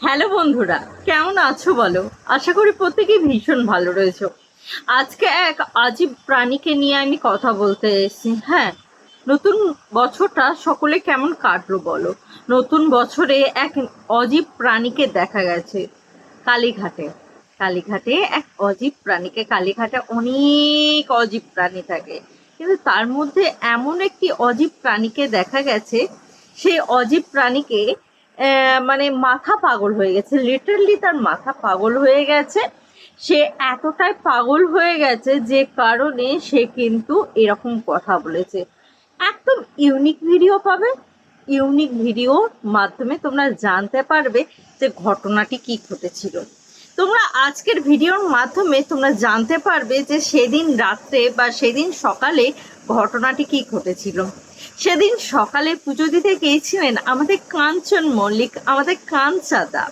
Hello বন্ধুরা, কেমন আছো বলো? আশা করি প্রত্যেকেই ভীষণ ভালো রয়েছো। আজকে এক আজীব প্রাণীকে নিয়ে আমি কথা বলতে এসেছি। হ্যাঁ নতুন বছরটা সকলে কেমন কাটলো বলো? নতুন বছরে এক অজীব প্রাণীকে দেখা গেছে, কালীঘাটে। কালীঘাটে এক অজীব প্রাণীকে, কালীঘাটে অনেক অজীব প্রাণী থাকে। কিন্তু তার মধ্যে এমন একটি অজীব প্রাণীকে দেখা গেছে, সেই অজীব প্রাণীকে মানে মাথা পাগল হয়ে গেছে। লিটারলি তার মাথা পাগল হয়ে গেছে। সে এতটাই পাগল হয়ে গেছে যে কারণে সে কিন্তু এরকম কথা বলেছে। একদম ইউনিক ভিডিও পাবে। ইউনিক ভিডিওর মাধ্যমে তোমরা জানতে পারবে যে ঘটনাটি কি ঘটেছিল। তোমরা আজকের ভিডিওর মাধ্যমে তোমরা জানতে পারবে যে সেদিন রাত্রে বা সেদিন সকালে ঘটনাটি কি ঘটেছিল? সেদিন সকালে পুজো দিতে গিয়েছিলেন আমাদের কাঞ্চন মল্লিক, আমাদের কাঞ্চাদা।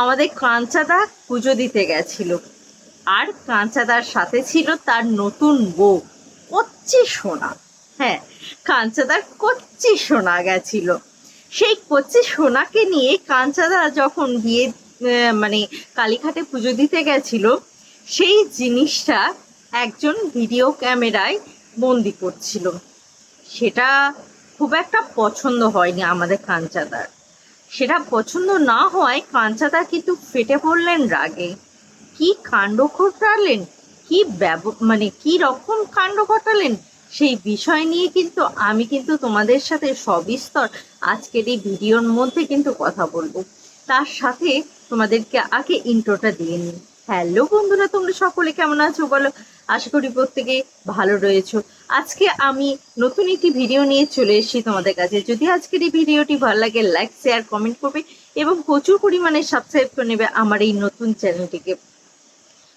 আমাদের কাঞ্চাদা পুজো দিতে গেছিল। আর কাঞ্চাদার সাথে ছিল তার নতুন বউ, কচ্চি সোনা। হ্যাঁ কাঞ্চাদার কচ্চি সোনা গেছিল। সেই কচ্চি সোনাকে নিয়ে কাঞ্চাদা যখন বিয়ে মানে কালীঘাটে পুজো দিতে গেছিল, সেই জিনিসটা একজন ভিডিও ক্যামেরায় বন্দি করছিল। সেটা খুব একটা পছন্দ হয়নি আমাদের কাঞ্চাদার। সেটা পছন্দ না হওয়ায় কাঞ্চাদা কিন্তু ফেটে পড়লেন রাগে। কি কাণ্ড ঘটালেন? কি ব্যব মানে কি রকম কাণ্ড ঘটালেন? সেই বিষয় নিয়ে কিন্তু আমি কিন্তু তোমাদের সাথে সবিস্তর আজকের এই ভিডিওর মধ্যে কিন্তু কথা বলব। তার সাথে তোমাদেরকে আগে ইন্ট্রোটা দিয়ে নিই। হ্যালো বন্ধুরা, তোমরা সকলে কেমন আছো বলো? আশা করি প্রত্যেকে ভালো রয়েছো। আজকে আমি নতুন একটি ভিডিও নিয়ে চলে এসেছি তোমাদের কাছে। যদি আজকের এই ভিডিওটি ভালো লাগে লাইক শেয়ার কমেন্ট করবে এবং প্রচুর পরিমাণে সাবস্ক্রাইব করে নেবে আমার এই নতুন চ্যানেলটিকে।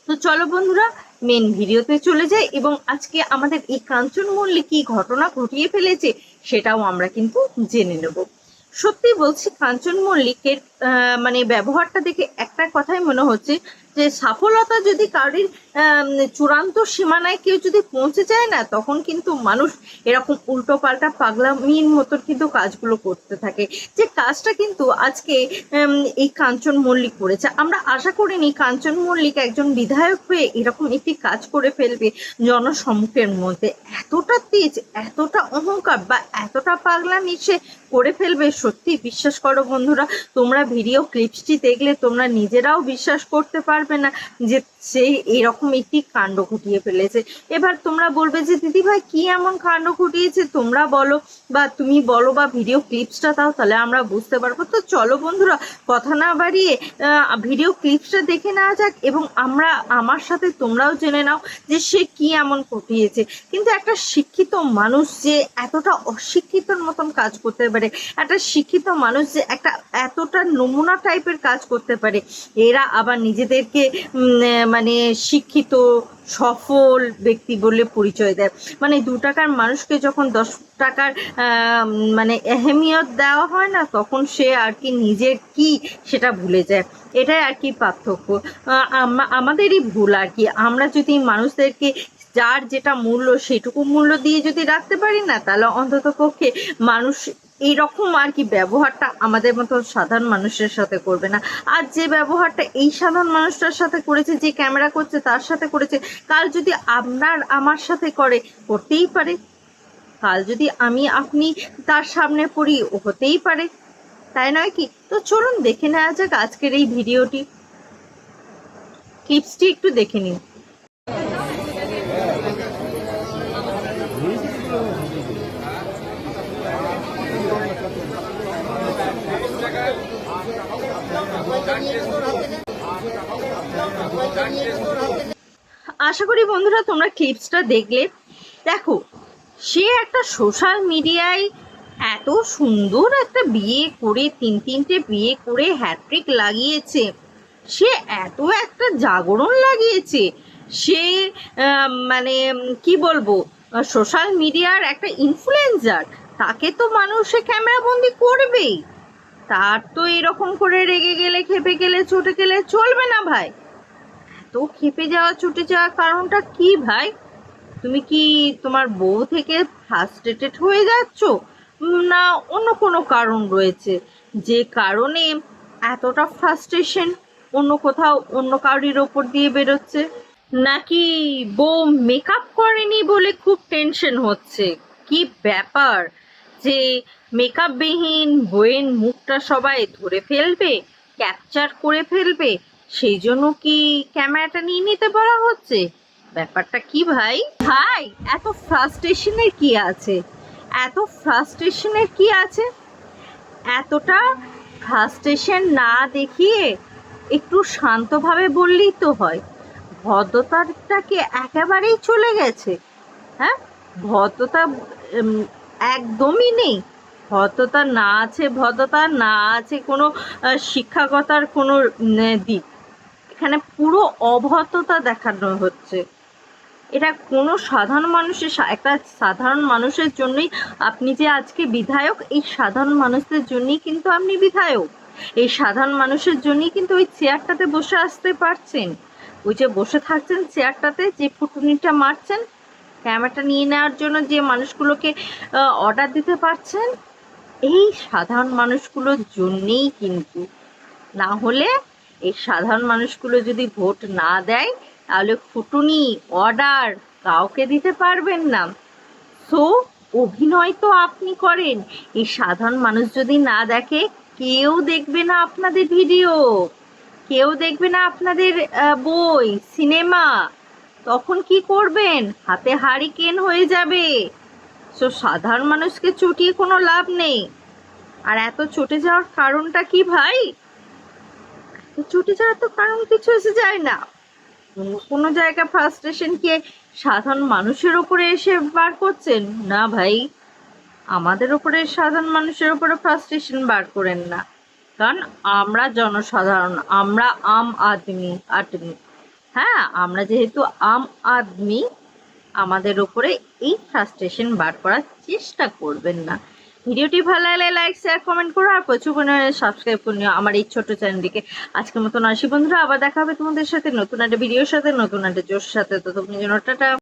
তো চলো বন্ধুরা মেন ভিডিওতে চলে যাই এবং আজকে আমাদের এই কাঞ্চন মল্লিক কি ঘটনা ঘটিয়ে ফেলেছে সেটাও আমরা কিন্তু জেনে নেব। সত্যি বলছি কাঞ্চন মল্লিকের মানে ব্যবহারটা দেখে একটা কথাই মনে হচ্ছে যে সফলতা যদি কারোর চূড়ান্ত সীমানায় কেউ যদি পৌঁছে যায় না, তখন কিন্তু মানুষ এরকম উল্টো পাল্টা পাগলামির মতন কিন্তু কাজগুলো করতে থাকে। যে কাজটা কিন্তু আজকে এই কাঞ্চন মল্লিক করেছে। আমরা আশা করিনি কাঞ্চন মল্লিক একজন বিধায়ক হয়ে এরকম একটি কাজ করে ফেলবে জনসম্মুখের মধ্যে। এতটা তেজ, এতটা অহংকার বা এতটা পাগলামি সে করে ফেলবে সত্যি বিশ্বাস করো বন্ধুরা, তোমরা ভিডিও ক্লিপসটি দেখলে তোমরা নিজেরাও বিশ্বাস করতে পারবে। না যে সে এরকম একটি কাণ্ড ঘটিয়ে ফেলেছে। এবার তোমরা বলবে যে দিদি ভাই কি এমন কাণ্ড ঘটিয়েছে? তোমরা বলো বা তুমি বলো বা ভিডিও ক্লিপসটা দাও, তাহলে আমরা বুঝতে পারব। তো চলো বন্ধুরা, কথা না বাড়িয়ে ভিডিও ক্লিপসটা দেখে নেওয়া যাক এবং আমরা, আমার সাথে তোমরাও জেনে নাও যে সে কি এমন ঘটিয়েছে। কিন্তু একটা শিক্ষিত মানুষ যে এতটা অশিক্ষিতর মতন কাজ করতে পারে, একটা শিক্ষিত মানুষ যে একটা এতটা নমুনা টাইপের কাজ করতে পারে, এরা আবার নিজেদেরকে আহ, মানে শিক্ষিত সফল ব্যক্তি বলে পরিচয় দেয়। মানে দু টাকার মানুষকে যখন দশ টাকার মানে এহেমিয়ত দেওয়া হয় না তখন সে আর কি নিজের কি সেটা ভুলে যায়। এটাই আর কি পার্থক্য। আমাদেরই ভুল আর কি। আমরা যদি মানুষদেরকে যার যেটা মূল্য সেটুকু মূল্য দিয়ে যদি রাখতে পারি না তাহলে অন্তত পক্ষে মানুষ এইরকম আর কি ব্যবহারটা আমাদের মতো সাধারণ মানুষের সাথে করবে না। আর যে ব্যবহারটা এই সাধারণ মানুষটার সাথে করেছে, যে ক্যামেরা করছে, তার সাথে করেছে, কাল যদি আপনার আমার সাথে করে করতেই পারে। কাল যদি আমি, আপনি তার সামনে পড়ি, ও হতেই পারে। তাই নয় কি? তো চলুন দেখে নেওয়া যাক আজকের এই ভিডিওটি। ক্লিপসটি একটু দেখে নিন। আশা করি বন্ধুরা তোমরা ক্লিপসটা দেখলে। দেখো, সে একটা সোশ্যাল মিডিয়ায় এত সুন্দর একটা বিয়ে করে, তিন তিনটে বিয়ে করে হ্যাট্রিক লাগিয়েছে। সে এত একটা জাগরণ লাগিয়েছে। সে মানে কি বলব সোশ্যাল মিডিয়ার একটা ইনফ্লুয়েন্সার তাকে তো মানুষে ক্যামেরাবন্দি করবেই। তার তো এরকম করে রেগে গেলে, খেপে গেলে, চটে গেলে চলবে না ভাই। এত খেপে যাওয়া ছুটে যাওয়ার কারণটা কি ভাই? তুমি কি তোমার বউ থেকে ফ্রাস্ট্রেটেড হয়ে যাচ্ছ? না, অন্য কোনো কারণ রয়েছে। যে কারণে এতটা ফ্রাস্ট্রেশন অন্য কোথাও, অন্য কারোর ওপর দিয়ে বেরোচ্ছে। নাকি বউ মেকআপ করেনি বলে খুব টেনশন হচ্ছে? কি ব্যাপার? যে মেকআপবিহীন বইয়ের মুখটা সবাই ধরে ফেলবে ক্যাপচার করে ফেলবে, সেই জন্য কি ক্যামেরাটা নিয়ে নিতে বলা হচ্ছে? ব্যাপারটা কি ভাই? ভাই, এত ফ্রাস্ট্রেশনের কি আছে? এত ফ্রাস্ট্রেশনের কি আছে? এতটা ফ্রাস্ট্রেশন না দেখিয়ে একটু শান্তভাবে বললেই তো হয়। ভদ্রতাটাকে একেবারেই চলে গেছে। হ্যাঁ? ভদ্রতা একদমই নেই। ভদ্রতা না আছে, ভদ্রতা না আছে, কোনো শিক্ষাগতার কোনো দিক। এখানে পুরো অভদ্রতা দেখানো হচ্ছে। এটা কোনো সাধারণ মানুষের একটা সাধারণ মানুষের জন্যই আপনি যে আজকে বিধায়ক, এই সাধারণ মানুষদের জন্যই কিন্তু আপনি বিধায়ক। এই সাধারণ মানুষের জন্যই কিন্তু ওই চেয়ারটাতে বসে আসতে পারছেন। ওই যে বসে থাকছেন চেয়ারটাতে, যে ফুটুনিটা মারছেন ক্যামেরাটা নিয়ে নেওয়ার জন্য যে মানুষগুলোকে অর্ডার দিতে পারছেন, এই সাধারণ মানুষগুলোর জন্যেই কিন্তু। না হলে এই সাধারণ মানুষগুলো যদি ভোট না দেয়, তাহলে ফুটুনি অর্ডার কাউকে দিতে পারবেন না। সো অভিনয় তো আপনি করেন। এই সাধারণ মানুষ যদি না দেখে, কেউ দেখবে না আপনাদের ভিডিও। কেউ দেখবে না আপনাদের বই, সিনেমা। তখন কি করবেন? হাতে হারিকেন হয়ে যাবে? সো, সাধারণ মানুষকে চটিয়ে কোনো লাভ নেই। আর এত চটে যাওয়ার কারণটা কি ভাই? চটে যাওয়ার তো কারণ কিছু এসে যায় না। কোনো জায়গা ফ্রাস্ট্রেশন কি সাধারণ মানুষের ওপরে এসে বার করছেন? না ভাই। আমাদের ওপরে সাধারণ মানুষের ওপরে ফ্রাস্ট্রেশন বার করেন না। কারণ আমরা জনসাধারণ, আমরা আম আদমি আদমি হ্যাঁ আমরা যেহেতু আম আদমি, আমাদের ওপরে এই ফ্রাস্ট্রেশন বার করার চেষ্টা করবেন না। ভিডিওটি ভালো লাগলে লাইক শেয়ার কমেন্ট করো আর প্রচুর পরিমাণে সাবস্ক্রাইব করে। নিও আমার এই ছোট চ্যানেলটিকে। আজকের মতন আসি বন্ধুরা, আবার দেখা হবে তোমাদের সাথে নতুন একটা ভিডিওর সাথে, নতুন একটা জোর সাথে। তো তুমি যেন টাটা।